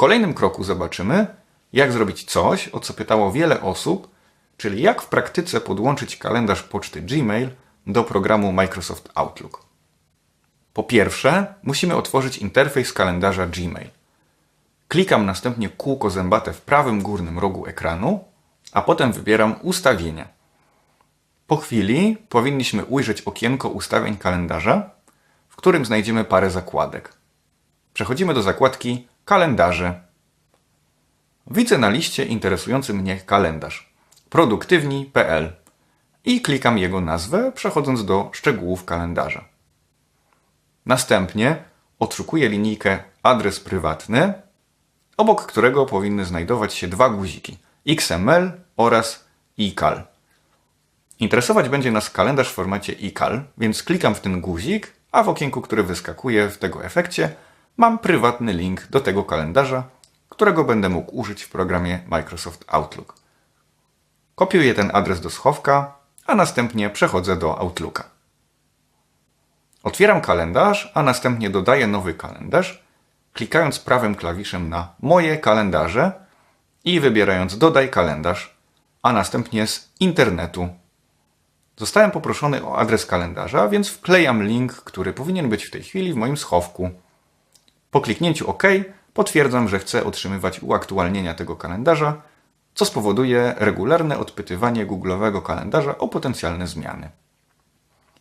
kolejnym kroku zobaczymy, jak zrobić coś, o co pytało wiele osób, czyli jak w praktyce podłączyć kalendarz poczty Gmail do programu Microsoft Outlook. Po pierwsze, musimy otworzyć interfejs kalendarza Gmail. Klikam następnie kółko zębate w prawym górnym rogu ekranu, a potem wybieram Ustawienia. Po chwili powinniśmy ujrzeć okienko ustawień kalendarza, w którym znajdziemy parę zakładek. Przechodzimy do zakładki Kalendarze. Widzę na liście interesujący mnie kalendarz produktywni.pl i klikam jego nazwę, przechodząc do szczegółów kalendarza. Następnie odszukuję linijkę adres prywatny, obok którego powinny znajdować się dwa guziki XML oraz iCal. Interesować będzie nas kalendarz w formacie iCal, więc klikam w ten guzik, a w okienku, które wyskakuje w tego efekcie, mam prywatny link do tego kalendarza, którego będę mógł użyć w programie Microsoft Outlook. Kopiuję ten adres do schowka, a następnie przechodzę do Outlooka. Otwieram kalendarz, a następnie dodaję nowy kalendarz, klikając prawym klawiszem na Moje kalendarze i wybierając Dodaj kalendarz, a następnie z internetu. Zostałem poproszony o adres kalendarza, więc wklejam link, który powinien być w tej chwili w moim schowku. Po kliknięciu OK potwierdzam, że chcę otrzymywać uaktualnienia tego kalendarza, co spowoduje regularne odpytywanie Google'owego kalendarza o potencjalne zmiany.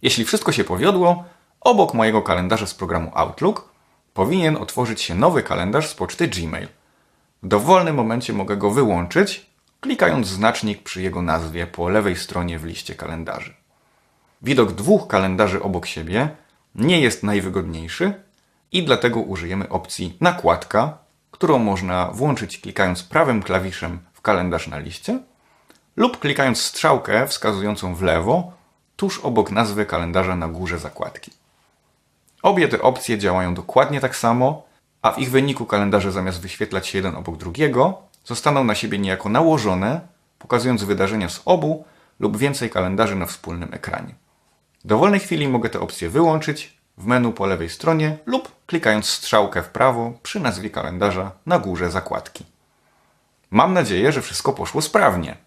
Jeśli wszystko się powiodło, obok mojego kalendarza z programu Outlook powinien otworzyć się nowy kalendarz z poczty Gmail. W dowolnym momencie mogę go wyłączyć, klikając znacznik przy jego nazwie po lewej stronie w liście kalendarzy. Widok dwóch kalendarzy obok siebie nie jest najwygodniejszy i dlatego użyjemy opcji nakładka, którą można włączyć klikając prawym klawiszem w kalendarz na liście lub klikając strzałkę wskazującą w lewo tuż obok nazwy kalendarza na górze zakładki. Obie te opcje działają dokładnie tak samo, a w ich wyniku kalendarze zamiast wyświetlać się jeden obok drugiego, zostaną na siebie niejako nałożone, pokazując wydarzenia z obu lub więcej kalendarzy na wspólnym ekranie. W dowolnej chwili mogę te opcje wyłączyć w menu po lewej stronie lub klikając strzałkę w prawo przy nazwie kalendarza na górze zakładki. Mam nadzieję, że wszystko poszło sprawnie.